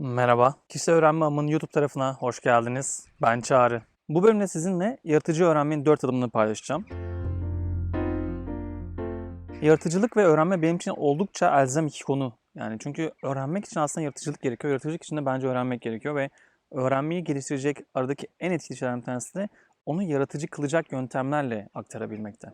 Merhaba, Kişisel Öğrenme Amı'nın YouTube tarafına hoş geldiniz. Ben Çağrı. Bu bölümde sizinle yaratıcı öğrenmenin 4 adımını paylaşacağım. Yaratıcılık ve öğrenme benim için oldukça elzem iki konu. Yani çünkü öğrenmek için aslında yaratıcılık gerekiyor. Yaratıcılık için de bence öğrenmek gerekiyor ve öğrenmeyi geliştirecek aradaki en etkili şeylerden bir tanesi de onu yaratıcı kılacak yöntemlerle aktarabilmekte.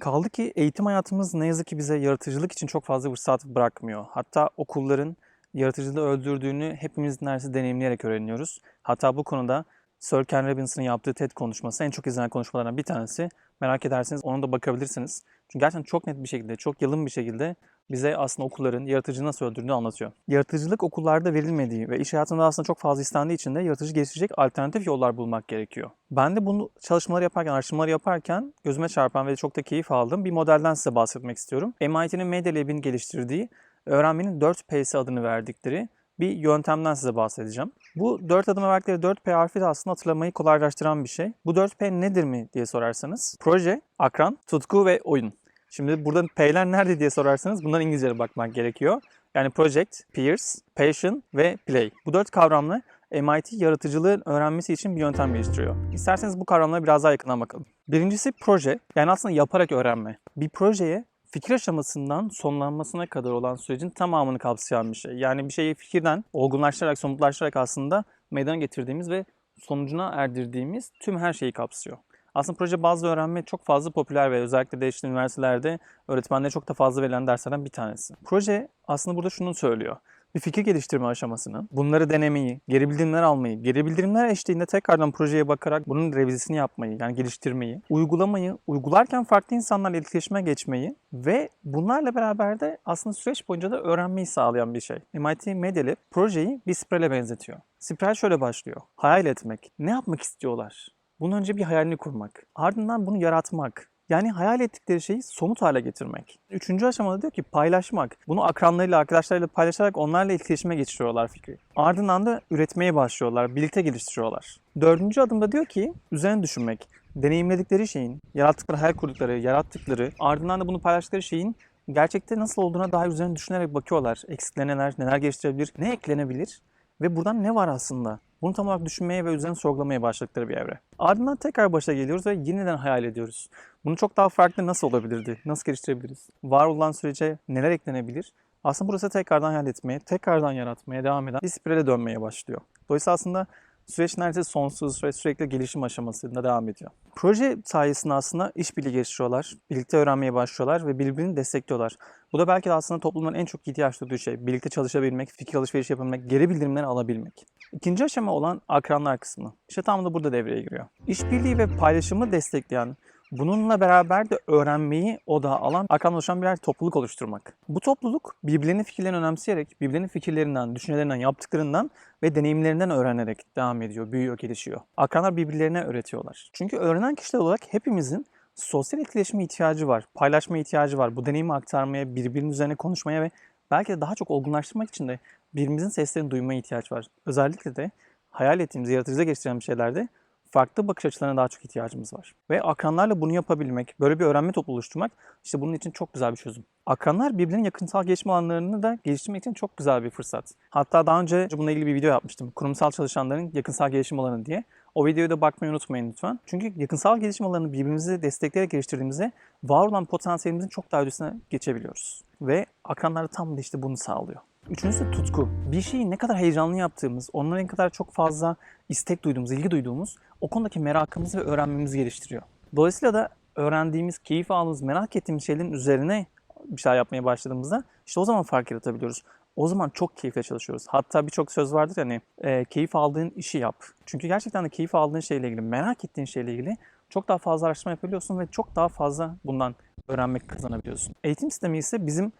Kaldı ki eğitim hayatımız ne yazık ki bize yaratıcılık için çok fazla fırsat bırakmıyor. Hatta okulların yaratıcılığı öldürdüğünü hepimiz neredeyse deneyimleyerek öğreniyoruz. Hatta bu konuda Sir Ken Robinson'ın yaptığı TED konuşması en çok izlenen konuşmalardan bir tanesi. Merak ederseniz ona da bakabilirsiniz. Çünkü gerçekten çok net bir şekilde, çok yalın bir şekilde bize aslında okulların yaratıcılığı nasıl öldürdüğünü anlatıyor. Yaratıcılık okullarda verilmediği ve iş hayatında aslında çok fazla istendiği için de yaratıcı geliştirecek alternatif yollar bulmak gerekiyor. Ben de bunu çalışmaları yaparken, araştırmaları yaparken gözüme çarpan ve çok da keyif aldığım bir modelden size bahsetmek istiyorum. MIT'nin Media Lab'in geliştirdiği öğrenmenin 4P'si adını verdikleri bir yöntemden size bahsedeceğim. Bu 4 adıma verdikleri 4P harfi de aslında hatırlamayı kolaylaştıran bir şey. Bu 4P nedir mi diye sorarsanız proje, akran, tutku ve oyun. Şimdi burada P'ler nerede diye sorarsanız bunların İngilizce'ye bakmak gerekiyor. Yani project, peers, passion ve play. Bu dört kavramla MIT yaratıcılığın öğrenmesi için bir yöntem geliştiriyor. İsterseniz bu kavramlara biraz daha yakından bakalım. Birincisi proje, yani aslında yaparak öğrenme. Bir projeye fikir aşamasından sonlanmasına kadar olan sürecin tamamını kapsayan bir şey. Yani bir şeyi fikirden olgunlaştırarak, somutlaştırarak aslında meydana getirdiğimiz ve sonucuna erdirdiğimiz tüm her şeyi kapsıyor. Aslında proje bazlı öğrenme çok fazla popüler ve özellikle de üniversitelerde öğretmenlere çok da fazla verilen derslerden bir tanesi. Proje aslında burada şunu söylüyor. Bir fikir geliştirme aşamasını, bunları denemeyi, geri bildirimler almayı, geri bildirimler eşliğinde tekrardan projeye bakarak bunun revizisini yapmayı, yani geliştirmeyi, uygulamayı, uygularken farklı insanlarla etkileşime geçmeyi ve bunlarla beraber de aslında süreç boyunca da öğrenmeyi sağlayan bir şey. MIT Media projeyi bir spirale benzetiyor. Spiral şöyle başlıyor. Hayal etmek. Ne yapmak istiyorlar? Bunun önce bir hayalini kurmak. Ardından bunu yaratmak. Yani hayal ettikleri şeyi somut hale getirmek. Üçüncü aşamada diyor ki paylaşmak. Bunu akranlarıyla, arkadaşlarıyla paylaşarak onlarla etkileşime geçiriyorlar fikri. Ardından da üretmeye başlıyorlar, birlikte geliştiriyorlar. Dördüncü adımda diyor ki üzerine düşünmek. Deneyimledikleri şeyin, yarattıkları, hayal kurdukları, yarattıkları, ardından da bunu paylaştıkları şeyin gerçekte nasıl olduğuna dair üzerine düşünerek bakıyorlar. Eksikleri neler, neler geliştirebilir, ne eklenebilir ve buradan ne var aslında? Bunu tam olarak düşünmeye ve üzerine sorgulamaya başladıkları bir evre. Ardından tekrar başa geliyoruz ve yeniden hayal ediyoruz. Bunu çok daha farklı nasıl olabilirdi? Nasıl geliştirebiliriz? Var olan sürece neler eklenebilir? Aslında burası tekrardan hayal etmeye, tekrardan yaratmaya devam eden bir spirale dönmeye başlıyor. Dolayısıyla aslında süreç neredeyse sonsuz ve sürekli gelişim aşamasında devam ediyor. Proje sayesinde aslında işbirliği geliştiriyorlar, birlikte öğrenmeye başlıyorlar ve birbirini destekliyorlar. Bu da belki de aslında toplumun en çok ihtiyaç duyduğu şey. Birlikte çalışabilmek, fikir alışverişi yapabilmek, geri bildirimleri alabilmek. İkinci aşama olan akranlar kısmı. İşte tam da burada devreye giriyor. İşbirliği ve paylaşımı destekleyen, bununla beraber de öğrenmeyi odağa alan akran oluşan birer topluluk oluşturmak. Bu topluluk birbirlerinin fikirlerini önemseyerek, birbirlerinin fikirlerinden, düşüncelerinden, yaptıklarından ve deneyimlerinden öğrenerek devam ediyor, büyüyor, gelişiyor. Akranlar birbirlerine öğretiyorlar. Çünkü öğrenen kişiler olarak hepimizin sosyal etkileşime ihtiyacı var, paylaşma ihtiyacı var. Bu deneyimi aktarmaya, birbirinin üzerine konuşmaya ve belki de daha çok olgunlaştırmak için de birbirimizin seslerini duymaya ihtiyaç var. Özellikle de hayal ettiğimiz, yaratıcıda geliştiren bir şeylerde farklı bakış açılarına daha çok ihtiyacımız var. Ve akranlarla bunu yapabilmek, böyle bir öğrenme topluluğu oluşturmak işte bunun için çok güzel bir çözüm. Akranlar birbirinin yakınsal gelişme alanlarını da geliştirmek için çok güzel bir fırsat. Hatta daha önce bununla ilgili bir video yapmıştım. Kurumsal çalışanların yakınsal gelişim alanı diye. O videoya da bakmayı unutmayın lütfen. Çünkü yakınsal gelişim alanını birbirimizi destekleyerek geliştirdiğimizde var olan potansiyelimizin çok daha ötesine geçebiliyoruz. Ve akranlar tam da işte bunu sağlıyor. Üçüncüsü tutku. Bir şeyi ne kadar heyecanlı yaptığımız, onlara ne kadar çok fazla istek duyduğumuz, ilgi duyduğumuz o konudaki merakımızı ve öğrenmemizi geliştiriyor. Dolayısıyla da öğrendiğimiz, keyif aldığımız, merak ettiğimiz şeylerin üzerine bir şey yapmaya başladığımızda işte o zaman fark yaratabiliyoruz. O zaman çok keyifle çalışıyoruz. Hatta birçok söz vardır hani e, keyif aldığın işi yap. Çünkü gerçekten de keyif aldığın şeyle ilgili, merak ettiğin şeyle ilgili çok daha fazla araştırma yapabiliyorsun ve çok daha fazla bundan öğrenmek kazanabiliyorsun. Eğitim sistemi ise bizim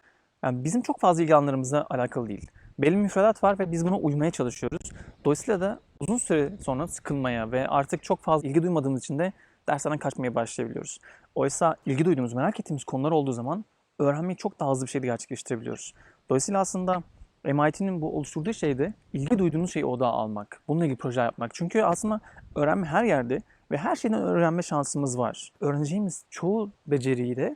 yani bizim çok fazla ilgi alanlarımızla alakalı değil. Belli müfredat var ve biz buna uymaya çalışıyoruz. Dolayısıyla da uzun süre sonra sıkılmaya ve artık çok fazla ilgi duymadığımız için de derslerden kaçmaya başlayabiliyoruz. Oysa ilgi duyduğumuz, merak ettiğimiz konular olduğu zaman öğrenmeyi çok daha hızlı bir şekilde gerçekleştirebiliyoruz. Dolayısıyla aslında MIT'nin bu oluşturduğu şey de ilgi duyduğunuz şeyi odağa almak. Bununla ilgili proje yapmak. Çünkü aslında öğrenme her yerde ve her şeyden öğrenme şansımız var. Öğreneceğimiz çoğu beceriyi de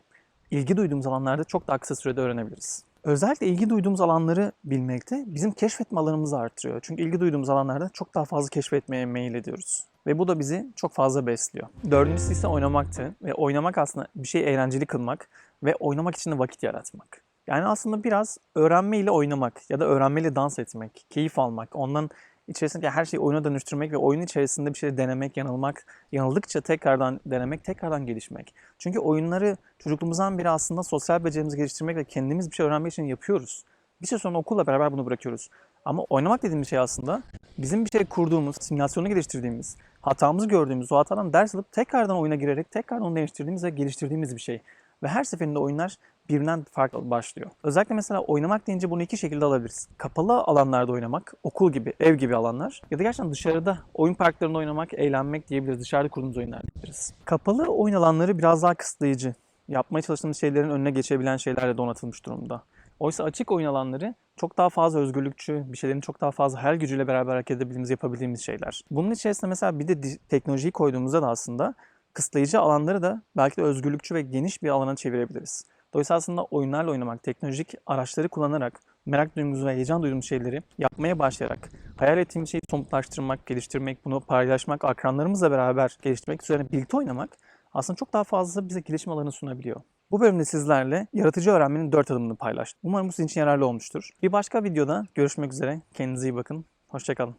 ilgi duyduğumuz alanlarda çok daha kısa sürede öğrenebiliriz. Özellikle ilgi duyduğumuz alanları bilmekte bizim keşfetme alanımızı artırıyor. Çünkü ilgi duyduğumuz alanlarda çok daha fazla keşfetmeye meyil ediyoruz. Ve bu da bizi çok fazla besliyor. Dördüncüsü ise oynamaktı. Ve oynamak aslında bir şey eğlenceli kılmak ve oynamak için de vakit yaratmak. Yani aslında biraz öğrenme ile oynamak ya da öğrenmeyle dans etmek, keyif almak, ondan içerisindeki her şeyi oyuna dönüştürmek ve oyun içerisinde bir şey denemek, yanılmak, yanıldıkça tekrardan denemek, tekrardan gelişmek. Çünkü oyunları çocukluğumuzdan beri aslında sosyal becerimizi geliştirmek ve kendimiz bir şey öğrenmek için yapıyoruz. Bir süre sonra okulla beraber bunu bırakıyoruz. Ama oynamak dediğimiz şey aslında bizim bir şey kurduğumuz, simülasyonu geliştirdiğimiz, hatamızı gördüğümüz, o hatadan ders alıp tekrardan oyuna girerek tekrardan onu değiştirdiğimiz ve geliştirdiğimiz bir şey. Ve her seferinde oyunlar birbirinden farklı başlıyor. Özellikle mesela oynamak deyince bunu iki şekilde alabiliriz. Kapalı alanlarda oynamak, okul gibi, ev gibi alanlar ya da gerçekten dışarıda oyun parklarında oynamak, eğlenmek diyebiliriz. Dışarıda kurduğumuz oyunlar diyebiliriz. Kapalı oyun alanları biraz daha kısıtlayıcı. Yapmaya çalıştığımız şeylerin önüne geçebilen şeylerle donatılmış durumda. Oysa açık oyun alanları çok daha fazla özgürlükçü, bir şeylerin çok daha fazla hayal gücüyle beraber hareket edebildiğimiz, yapabildiğimiz şeyler. Bunun içerisinde mesela bir de teknolojiyi koyduğumuzda da aslında kısıtlayıcı alanları da belki de özgürlükçü ve geniş bir alana çevirebiliriz. Dolayısıyla aslında oyunlarla oynamak, teknolojik araçları kullanarak merak duyduğumuz ve heyecan duyduğumuz şeyleri yapmaya başlayarak hayal ettiğimiz şeyi somutlaştırmak, geliştirmek, bunu paylaşmak, akranlarımızla beraber geliştirmek üzerine birlikte oynamak aslında çok daha fazla bize gelişim alanı sunabiliyor. Bu bölümde sizlerle yaratıcı öğrenmenin dört adımını paylaştım. Umarım bu sizin için yararlı olmuştur. Bir başka videoda görüşmek üzere. Kendinize iyi bakın. Hoşçakalın.